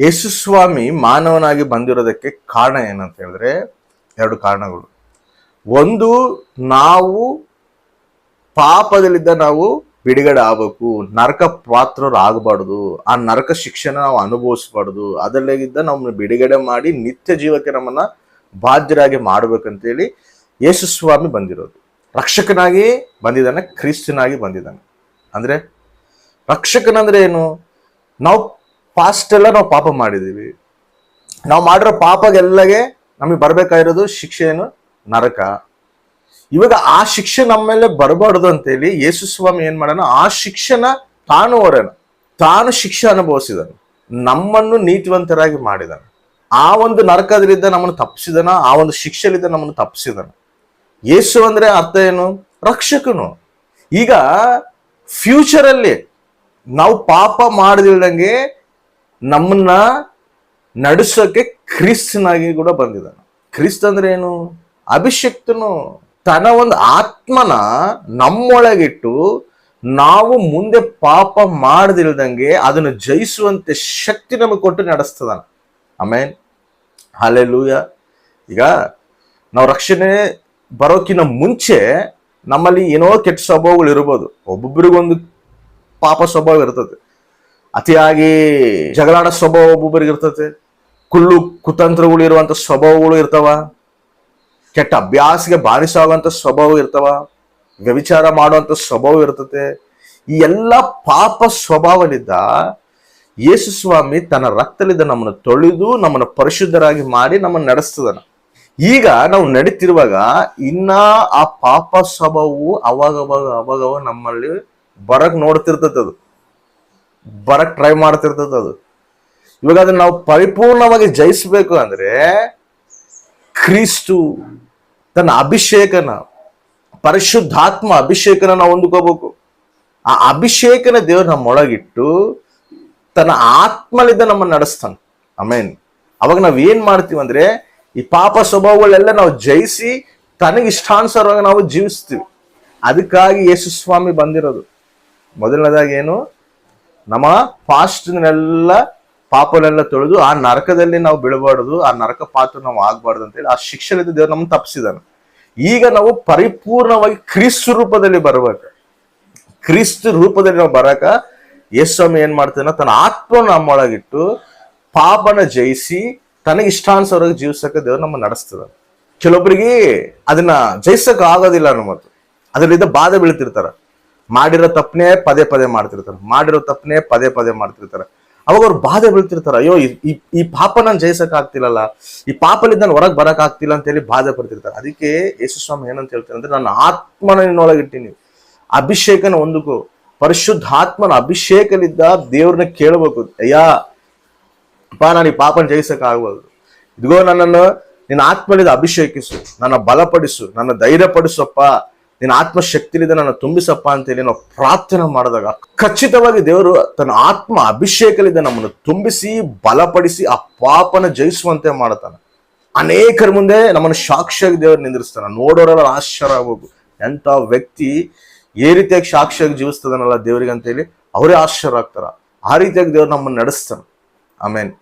ಯೇಸುಸ್ವಾಮಿ ಮಾನವನಾಗಿ ಬಂದಿರೋದಕ್ಕೆ ಕಾರಣ ಏನಂತ ಹೇಳಿದ್ರೆ ಎರಡು ಕಾರಣಗಳು. ಒಂದು, ನಾವು ಪಾಪದಲ್ಲಿದ್ದ ನಾವು ಬಿಡುಗಡೆ ಆಗಬೇಕು, ನರಕ ಪಾತ್ರರು ಆಗಬಾರ್ದು ಆ ನರಕ ಶಿಕ್ಷಣ ನಾವು ಅನುಭವಿಸ್ಬಾರ್ದು, ಅದರಲ್ಲಿದ್ದ ನಮ್ಮನ್ನು ಬಿಡುಗಡೆ ಮಾಡಿ ನಿತ್ಯ ಜೀವಕ್ಕೆ ನಮ್ಮನ್ನ ಬಾಧ್ಯರಾಗಿ ಮಾಡ್ಬೇಕಂತೇಳಿ ಯೇಸು ಸ್ವಾಮಿ ಬಂದಿರೋದು. ರಕ್ಷಕನಾಗಿ ಬಂದಿದ್ದಾನೆ, ಕ್ರಿಸ್ತನಾಗಿ ಬಂದಿದ್ದಾನೆ. ಅಂದ್ರೆ ರಕ್ಷಕನಂದ್ರೆ ಏನು? ನಾವು ಪಾಸ್ಟ್ ಎಲ್ಲ ನಾವು ಪಾಪ ಮಾಡಿದೀವಿ. ನಾವು ಮಾಡಿರೋ ಪಾಪಗೆಲ್ಲಗೆ ನಮಗೆ ಬರಬೇಕಾಗಿರೋದು ಶಿಕ್ಷೆ ಏನು? ನರಕ. ಇವಾಗ ಆ ಶಿಕ್ಷೆ ನಮ್ಮ ಮೇಲೆ ಬರಬಾರ್ದು ಅಂತೇಳಿ ಯೇಸು ಸ್ವಾಮಿ ಏನ್ ಮಾಡೋಣ ಆ ಶಿಕ್ಷೆನ ತಾನು ಹೊರನ ತಾನು ಶಿಕ್ಷೆ ಅನುಭವಿಸಿದನು. ನಮ್ಮನ್ನು ನೀತಿವಂತರಾಗಿ ಮಾಡಿದನು. ಆ ಒಂದು ನರಕದಿಂದ ನಮ್ಮನ್ನು ತಪ್ಪಿಸಿದನ, ಆ ಒಂದು ಶಿಕ್ಷೆಲಿದ್ದ ನಮ್ಮನ್ನು ತಪ್ಪಿಸಿದನು. ಯೇಸು ಅಂದ್ರೆ ಅರ್ಥ ಏನು? ರಕ್ಷಕನು. ಈಗ ಫ್ಯೂಚರ್ ಅಲ್ಲಿ ನಾವು ಪಾಪ ಮಾಡದಿಲ್ದಂಗೆ ನಮ್ಮನ್ನ ನಡೆಸೋಕೆ ಕ್ರಿಸ್ತನಾಗಿ ಕೂಡ ಬಂದಿದ್ದಾನೆ. ಕ್ರಿಸ್ತ ಅಂದ್ರೆ ಏನು? ಅಭಿಷಕ್ತನು ತನ್ನ ಒಂದು ಆತ್ಮನ ನಮ್ಮೊಳಗಿಟ್ಟು ನಾವು ಮುಂದೆ ಪಾಪ ಮಾಡದಿಲ್ದಂಗೆ ಅದನ್ನು ಜಯಿಸುವಂತೆ ಶಕ್ತಿ ನಮಗೆ ಕೊಟ್ಟು ನಡೆಸ್ತದಾನ. ಆಮೇನ್. ಹಾಲೆಲೂಯ ಈಗ ನಾವು ರಕ್ಷಣೆ ಬರೋಕಿನ ಮುಂಚೆ ನಮ್ಮಲ್ಲಿ ಏನೋ ಕೆಟ್ಟ ಸ್ವಭಾವಗಳು ಇರ್ಬೋದು ಒಬ್ಬೊಬ್ಬರಿಗೊಂದು ಪಾಪ ಸ್ವಭಾವ ಇರ್ತದೆ. ಅತಿಯಾಗಿ ಜಗಳಾಡ ಸ್ವಭಾವ ಒಬ್ಬೊಬ್ಬರಿಗೆ ಇರ್ತದೆ ಕುಳ್ಳು ಕುತಂತ್ರಗಳು ಇರುವಂತ ಸ್ವಭಾವಗಳು ಇರ್ತಾವ. ಕೆಟ್ಟ ಅಭ್ಯಾಸಗೆ ಬಾರಿಸಾಗುವಂಥ ಸ್ವಭಾವ ಇರ್ತಾವ. ವ್ಯವಿಚಾರ ಮಾಡುವಂತ ಸ್ವಭಾವ ಇರ್ತದೆ ಈ ಎಲ್ಲ ಪಾಪ ಸ್ವಭಾವದಿಂದ ಯೇಸು ಸ್ವಾಮಿ ತನ್ನ ರಕ್ತಲಿದ್ದ ನಮ್ಮನ್ನು ತೊಳೆದು ನಮ್ಮನ್ನು ಪರಿಶುದ್ಧರಾಗಿ ಮಾಡಿ ನಮ್ಮನ್ನು ನಡೆಸ್ತದನ. ಈಗ ನಾವು ನಡೀತಿರುವಾಗ ಇನ್ನ ಆ ಪಾಪ ಸ್ವಭಾವವು ಅವಾಗವಾಗ ಅವಾಗವಾಗ ಅವಾಗ ಅವಾಗ ನಮ್ಮಲ್ಲಿ ಬರಕ್ ನೋಡ್ತಿರ್ತದೆ ಅದು. ಬರಕ್ ಟ್ರೈ ಮಾಡ್ತಿರ್ತದೆ ಅದು. ಇವಾಗ ಅದನ್ನ ನಾವು ಪರಿಪೂರ್ಣವಾಗಿ ಜಯಿಸ್ಬೇಕು ಅಂದ್ರೆ ಕ್ರಿಸ್ತು ತನ್ನ ಅಭಿಷೇಕನ, ಪರಿಶುದ್ಧಾತ್ಮ ಅಭಿಷೇಕನ ನಾವು ಹೊಂದ್ಕೋಬೇಕು. ಆ ಅಭಿಷೇಕನ ದೇವರು ನಮ್ಮೊಳಗಿಟ್ಟು ತನ್ನ ಆತ್ಮಲಿಂದ ನಮ್ಮನ್ನ ನಡೆಸ್ತಾನೆ. ಅಮೇನ್ ಅವಾಗ ನಾವು ಏನ್ ಮಾಡ್ತೀವಿ ಅಂದ್ರೆ ಈ ಪಾಪ ಸ್ವಭಾವಗಳೆಲ್ಲ ನಾವು ಜಯಿಸಿ ತನಗೆ ಇಷ್ಟಾನುಸಾರವಾಗಿ ನಾವು ಜೀವಿಸ್ತೀವಿ. ಅದಕ್ಕಾಗಿ ಯೇಸು ಸ್ವಾಮಿ ಬಂದಿರೋದು. ಮೊದಲನೇದಾಗಿ ಏನು? ನಮ್ಮ ಪಾಸ್ಟ್ನೆಲ್ಲ ಪಾಪನೆಲ್ಲ ತೊಳೆದು ಆ ನರಕದಲ್ಲಿ ನಾವು ಬೀಳಬಾರ್ದು, ಆ ನರಕ ಪಾತ್ರ ನಾವು ಆಗ್ಬಾರ್ದು ಅಂತೇಳಿ ಆ ಶಿಕ್ಷಣದ ದೇವ್ರು ನಮ್ಮ ತಪ್ಪಿಸಿದಾನೆ ಈಗ ನಾವು ಪರಿಪೂರ್ಣವಾಗಿ ಕ್ರಿಸ್ತ ರೂಪದಲ್ಲಿ ಬರ್ಬೇಕು. ಕ್ರಿಸ್ತ ರೂಪದಲ್ಲಿ ನಾವು ಬರಕ ಯೇಸ್ವಾಮಿ ಏನ್ ಮಾಡ್ತಾನ? ತನ್ನ ಆತ್ಮ ನಮ್ಮೊಳಗಿಟ್ಟು ಪಾಪನ ಜಯಿಸಿ ತನಗೆ ಇಷ್ಟಾನುಸಾರವಾಗಿ ಜೀವಿಸಕ ದೇವ್ರು ನಮ್ಮ ನಡೆಸ್ತದ ಕೆಲವೊಬ್ಬರಿಗೆ ಅದನ್ನ ಜಯಿಸಕ್ ಆಗೋದಿಲ್ಲ ಅನ್ನೋ ಮತ್ತು ಅದರಿಂದ ಬಾಧೆ ಬೀಳ್ತಿರ್ತಾರ. ಮಾಡಿರೋ ತಪ್ಪನೇ ಪದೇ ಪದೇ ಮಾಡ್ತಿರ್ತಾರೆ. ಮಾಡಿರೋ ತಪ್ಪನೇ ಪದೇ ಪದೇ ಮಾಡ್ತಿರ್ತಾರೆ. ಅವಾಗ ಅವ್ರು ಬಾಧೆ ಬೀಳ್ತಿರ್ತಾರೆ. ಅಯ್ಯೋ, ಈ- ಈ ಪಾಪ ನಾನು ಜಯಿಸಕ್ ಆಗ್ತಿಲ್ಲಲ್ಲ. ಈ ಪಾಪಲಿಂದ ನಾನು ಹೊರಗೆ ಬರಕ್ ಆಗ್ತಿಲ್ಲ ಅಂತ ಹೇಳಿ ಬಾಧೆ ಪಡ್ತಿರ್ತಾರೆ. ಅದಕ್ಕೆ ಯೇಸುಸ್ವಾಮಿ ಏನಂತ ಹೇಳ್ತಾರೆ ಅಂದ್ರೆ, ನನ್ನ ಆತ್ಮನ ನಿನ್ನೊಳಗಿಟ್ಟಿನಿ ಅಭಿಷೇಕನ ಒಂದಕ್ಕೂ ಪರಿಶುದ್ಧ ಆತ್ಮನ ಅಭಿಷೇಕಲಿದ್ದ ದೇವ್ರನ್ನ ಕೇಳಬೇಕು. ಅಯ್ಯ, ಅಪ್ಪ, ನಾನು ಈ ಪಾಪನ ಜಯಿಸಕ್ ಆಗ್ಬಾರ್ದು ಇದಿಗೋ ನನ್ನನ್ನು ನಿನ್ನ ಆತ್ಮಲಿಂದ ಅಭಿಷೇಕಿಸು. ನನ್ನ ಬಲಪಡಿಸು. ನನ್ನ ಧೈರ್ಯಪಡಿಸಪ್ಪ ನಿನ್ನ ಆತ್ಮಶಕ್ತಿಲಿಂದ ನನ್ನ ತುಂಬಿಸಪ್ಪ ಅಂತೇಳಿ ನಾವು ಪ್ರಾರ್ಥನೆ ಮಾಡಿದಾಗ ಖಚಿತವಾಗಿ ದೇವರು ತನ್ನ ಆತ್ಮ ಅಭಿಷೇಕಲಿಂದ ನಮ್ಮನ್ನು ತುಂಬಿಸಿ, ಬಲಪಡಿಸಿ ಆ ಪಾಪನ ಜಯಿಸುವಂತೆ ಮಾಡ್ತಾನೆ. ಅನೇಕರ ಮುಂದೆ ನಮ್ಮನ್ನು ಸಾಕ್ಷಿಯಾಗಿ ದೇವರು ನಿಂದಿರಿಸ್ತಾನೆ. ನೋಡೋರೆಲ್ಲ ಆಶ್ಚರ್ಯ ಆಗ್ಬೇಕು ಎಂತ ವ್ಯಕ್ತಿ ಏ ರೀತಿಯಾಗಿ ಸಾಕ್ಷಿಯಾಗಿ ಜೀವಿಸ್ತದನಲ್ಲ ದೇವರಿಗೆ ಅಂತೇಳಿ ಅವರೇ ಆಶ್ಚರ್ಯ ಆಗ್ತಾರ. ಆ ರೀತಿಯಾಗಿ ದೇವ್ರು ನಮ್ಮನ್ನು ನಡೆಸ್ತಾನೆ. ಆಮೇನ್.